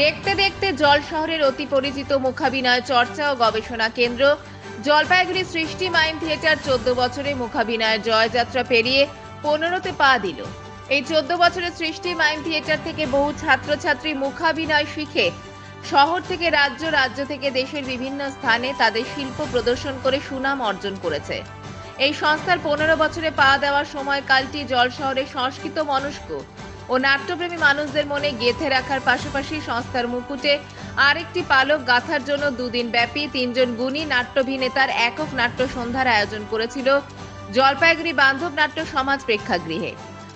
দেখতে দেখতে জল শহরের অতি পরিচিত মুখাভিনয় চর্চা ও গবেষণা কেন্দ্র। জলপাইগুড়ি সৃষ্টি মাইম থিয়েটার চোদ্দ বছরে মুখাভিনয়ের জয়যাত্রা পেরিয়ে পনেরোতে পা দিল। এই চোদ্দ বছরের সৃষ্টি মাইম থিয়েটার থেকে বহু ছাত্রছাত্রী মুখাভিনয় শিখে শহর থেকে রাজ্য রাজ্য থেকে দেশের বিভিন্ন স্থানে তাদের শিল্প প্রদর্শন করে সুনাম অর্জন করেছে। এই সংস্থার পনেরো বছরে পা দেওয়ার সময়কালটি জল শহরের সংস্কৃত মনস্ক। ও নাট্যপ্রেমী মানুষদের মনে গেঁথে রাখার পাশাপাশি সংস্থার মুকুটে আরেকটি পালক গাথার জন্য দুদিন ব্যাপী তিনজন গুণী নাট্যভিনেতার একক নাট্য সন্ধ্যার আয়োজন করেছিল জলপাইগুড়ি বান্ধব নাট্য সমাজ প্রেক্ষাগৃহে।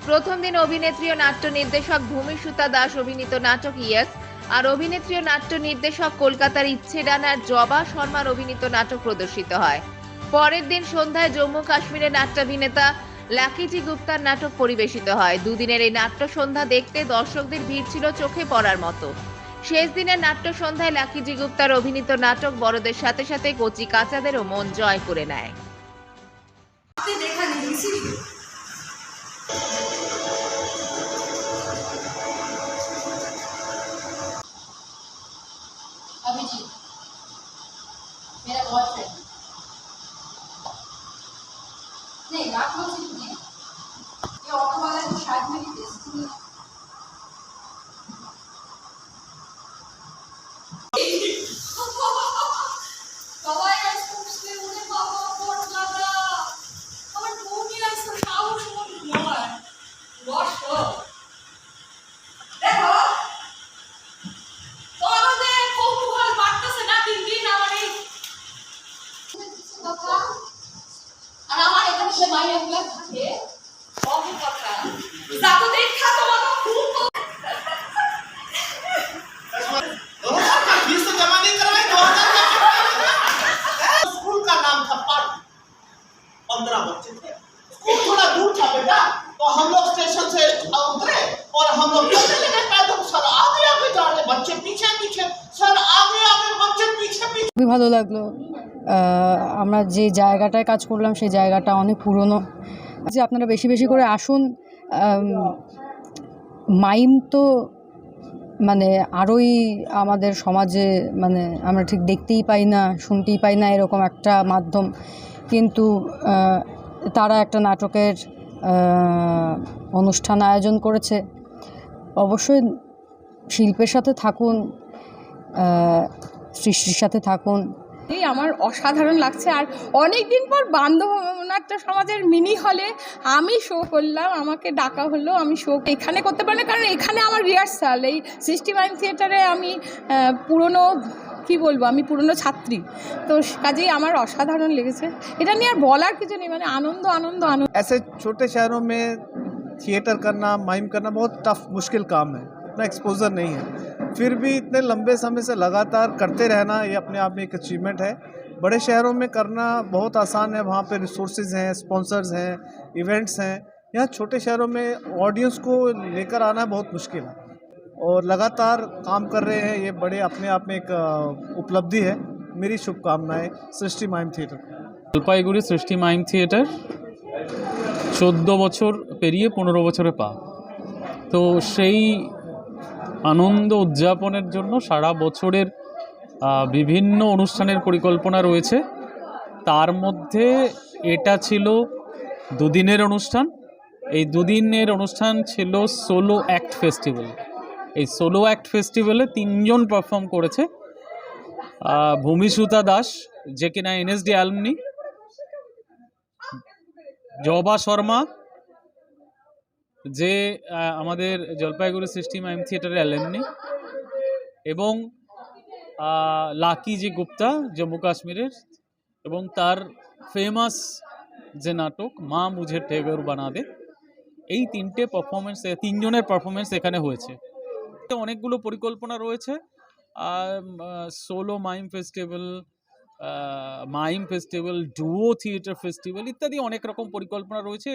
প্রথম দিন অভিনেত্রী ও নাট্য নির্দেশক ভূমি সুতা দাস অভিনীত নাটক ইয়েস আর অভিনেত্রী ও নাট্য নির্দেশক কলকাতার ইচ্ছে ডানার জবা শর্মার অভিনীত নাটক প্রদর্শিত হয়। পরের দিন সন্ধ্যায় জম্মু কাশ্মীরের নাট্যাভিনেতা লাকিজি গুপ্তার নাটক পরিবেশিত হয় দুদিনের এই নাট্য সন্ধ্যা দেখতে দর্শকদের ভিড় ছিল চোখে পড়ার মতো শেষ দিনের নাট্য সন্ধ্যায় লাকিজি গুপ্তার অভিনীত নাটক বড়দের সাথে সাথে কচি কাচাদেরও মন জয় করে নেয় आपने देखा नहीं इसीलिए अभिजीत मेरा बहुत फ्रेंड আর আমার এখানে সে মাইয়াগুলা থাকে पंद्रह बच्चे थे स्कूल थोड़ा दूर था बेटा तो हम लोग स्टेशन से उतरे और हम लोग चलने लगे पैदल सर आगे आगे जा रहे बच्चे पीछे पीछे सर आगे आगे बच्चे पीछे पीछे খুবই ভালো লাগলো আহ, আমরা যে জায়গাটায় কাজ করলাম সেই জায়গাটা অনেক পুরনো যে আপনারা বেশি বেশি করে আসুন আম, মাইম তো মানে আরোই আমাদের সমাজে মানে আমরা ঠিক দেখতেই পাই না, শুনতেই পাই না এরকম একটা মাধ্যম। কিন্তু তারা একটা নাটকের অনুষ্ঠান আয়োজন করেছে। অবশ্যই শিল্পের সাথে থাকুন সৃষ্টির সাথে থাকুন। এই আমার অসাধারণ লাগছে আর অনেক দিন পর বান্ধব নাট্য সমাজের মিনি হলে আমি শো করলাম আমাকে ডাকা হলো আমি শো এখানে করতে পারি না কারণ এখানে আমার রিহার্সাল এই সিক্সটি মাইন থিয়েটারে আমি আহ, পুরনো কি বলবো আমি পুরনো ছাত্রী তো কাজেই আমার অসাধারণ লেগেছে এটা নিয়ে আর বলার কিছু নেই মানে আনন্দ আনন্দ আনন্দ ऐसे छोटे शहरों में थिएटर करना माइम करना बहुत टफ मुश्किल काम है इतना एक्सपोजर नहीं है फिर भी इतने लंबे समय से लगातार करते रहना ये अपने आप में एक अचीवमेंट है बड़े शहरों में करना बहुत आसान है वहाँ पे रिसोर्सेज हैं स्पॉन्सर्स हैं इवेंट्स हैं यहाँ छोटे शहरों में ऑडियंस को लेकर आना बहुत मुश्किल है और लगातार काम कर रहे हैं ये बड़े अपने आप में एक अ, उपलब्धि है मेरी शुभकामनाएं सृष्टि माइम थिएटर को জলপাইগুড়ি সৃষ্টি মাইম থিয়েটার চোদ্দো বছর পেরিয়ে পনেরো বছরে পা তো সেই আনন্দ উদযাপনের জন্য সারা বছরের বিভিন্ন অনুষ্ঠানের পরিকল্পনা রয়েছে। তার মধ্যে এটা ছিল দুদিনের অনুষ্ঠান। এই দুদিনের অনুষ্ঠান ছিল সোলো অ্যাক্ট ফেস্টিভ্যাল। এই সোলো অ্যাক্ট ফেস্টিভ্যালে তিনজন পারফর্ম করেছে। ভূমিসুতা দাস, যে কিনা এনএসডি অ্যালমনি, জবা শর্মা যে আমাদের জলপাইগুড়ি সিস্টেম আইম থিয়েটারের অ্যালেমনি এবং লাকি জি গুপ্তা জম্মু কাশ্মীরের এবং তার ফেমাস যে নাটক মা মুঝে টেগর বানা দে, এই তিনটে পারফরমেন্স তিনজনের পারফরমেন্স এখানে হয়েছে। অনেকগুলো পরিকল্পনা রয়েছে। Solo mime festival mime festival duo theatre festival ইত্যাদি অনেক রকম পরিকল্পনা রয়েছে।